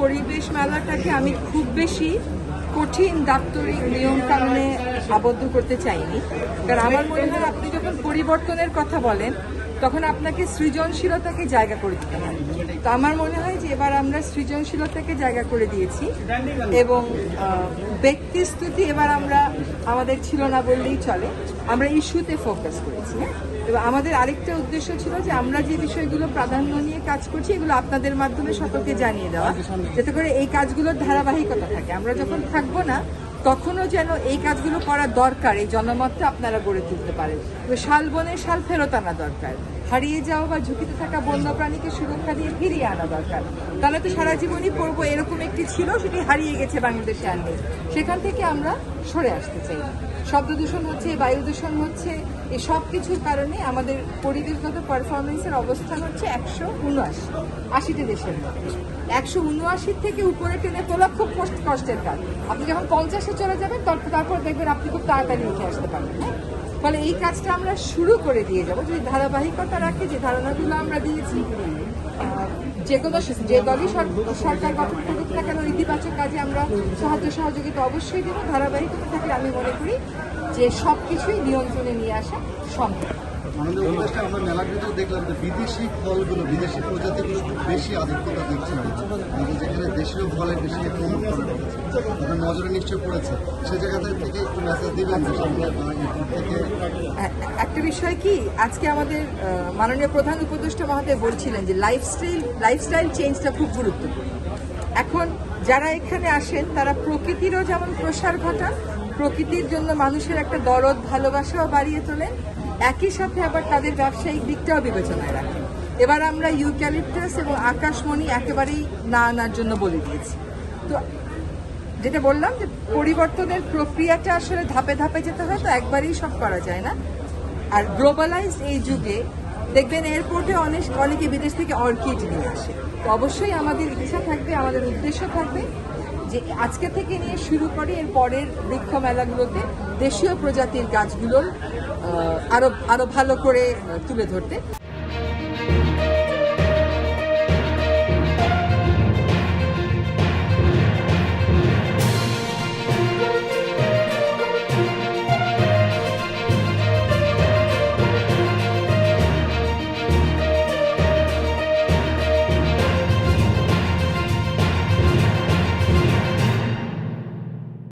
পরিবেশ মেলাটাকে আমি খুব বেশি কঠিন দাপ্তরিক নিয়ম কানুনে আবদ্ধ করতে চাইনি। কারণ আমার মনে হয় আপনি যখন পরিবর্তনের কথা বলেন তখন আপনাকে সৃজনশীলতাকে জায়গা করে দিতে হয়। তো আমার মনে হয় যে এবার আমরা সৃজনশীলতাকে জায়গা করে দিয়েছি এবং ব্যক্তি স্তুতি এবার আমরা আমাদের ছিল না বললেই চলে। আমরা ইস্যুতে ফোকাস করেছি হ্যাঁ? এবং আমাদের আরেকটা উদ্দেশ্য ছিল যে আমরা যে বিষয়গুলো প্রাধান্য নিয়ে কাজ করছি, এগুলো আপনাদের মাধ্যমে সকলকে জানিয়ে দেওয়া, যাতে করে এই কাজগুলোর ধারাবাহিকতা থাকে। আমরা যখন থাকব না তখনও যেন এই কাজগুলো করা দরকার, এই জনমতটা আপনারা গড়ে তুলতে পারেন। তো শালবনে শাল ফেরত আনা দরকার। হারিয়ে যাওয়া বা ঝুঁকিতে থাকা বন্যপ্রাণীকে সুরক্ষা দিয়ে ফিরিয়ে আনা দরকার। তাহলে তো সারা জীবনই পড়ব এরকম একটি ছিল, সেটি হারিয়ে গেছে বাংলাদেশে আর নেই। সেখান থেকে আমরা সরে আসতে চাই। শব্দ দূষণ হচ্ছে, বায়ু দূষণ হচ্ছে, এই সব কিছুর কারণে আমাদের পরিবেশগত পারফরমেন্সের অবস্থান হচ্ছে একশো উনআশি, আশিটি দেশের মধ্যে। একশো উনআশির থেকে উপরে টেনে তোলা খুব কষ্ট- কষ্টের কাজ। আপনি যখন পঞ্চাশে চলে যাবেন তারপর দেখবেন আপনি খুব তাড়াতাড়ি উঠে আসতে পারবেন হ্যাঁ? ফলে এই কাজটা আমরা শুরু করে দিয়ে যাব। যদি ধারাবাহিকতা রাখে, যে ধারণাগুলো আমরা দিয়েছি যে কোনো যে দলই সরকার গঠন করুক না কেন, ইতিবাচক কাজে আমরা সাহায্য, সহযোগিতা অবশ্যই দেবো। ধারাবাহিকতা থাকলে আমি মনে করি যে সব কিছুই নিয়ন্ত্রণে নিয়ে আসা সম্ভব। আমরা মেলাগুলোতে দেখলাম যে বিদেশি ফলগুলো বিদেশি প্রজাতিগুলো বেশি আধিক্যতা যেখানে দেশীয় ফলের বেশি প্রমোট করা হয়েছে নজরে নিশ্চয় পড়েছে সে জায়গা থেকে একটু মেসেজ দিবেন থেকে একটা বিষয় কি? আজকে আমাদের মাননীয় প্রধান উপদেষ্টা মহোদয় বলছিলেন যে লাইফস্টাইল লাইফস্টাইল চেঞ্জটা খুব গুরুত্বপূর্ণ। এখন যারা এখানে আসেন, তারা প্রকৃতিরও যেমন প্রসার ঘটান, প্রকৃতির জন্য মানুষের একটা দরদ, ভালোবাসাও বাড়িয়ে তোলেন, একই সাথে আবার তাদের ব্যবসায়িক দিকটাও বিবেচনায় রাখেন। এবার আমরা ইউক্যালিপটাস এবং আকাশমণি একেবারেই না আনার জন্য বলে দিয়েছি। তো যেটা বললাম যে পরিবর্তনের প্রক্রিয়াটা আসলে ধাপে ধাপে যেতে হয়, তো একবারেই সব করা যায় না। আর গ্লোবালাইজড এই যুগে দেখবেন এয়ারপোর্টে অনেক, অনেকে বিদেশ থেকে অর্কিড নিয়ে আসে। তো অবশ্যই আমাদের ইচ্ছা থাকবে, আমাদের উদ্দেশ্য থাকবে যে আজকে থেকে নিয়ে শুরু করে, এর পরের বৃক্ষ মেলাগুলোতে দেশীয় প্রজাতির গাছগুলোর আরও আরও ভালো করে তুলে ধরতে।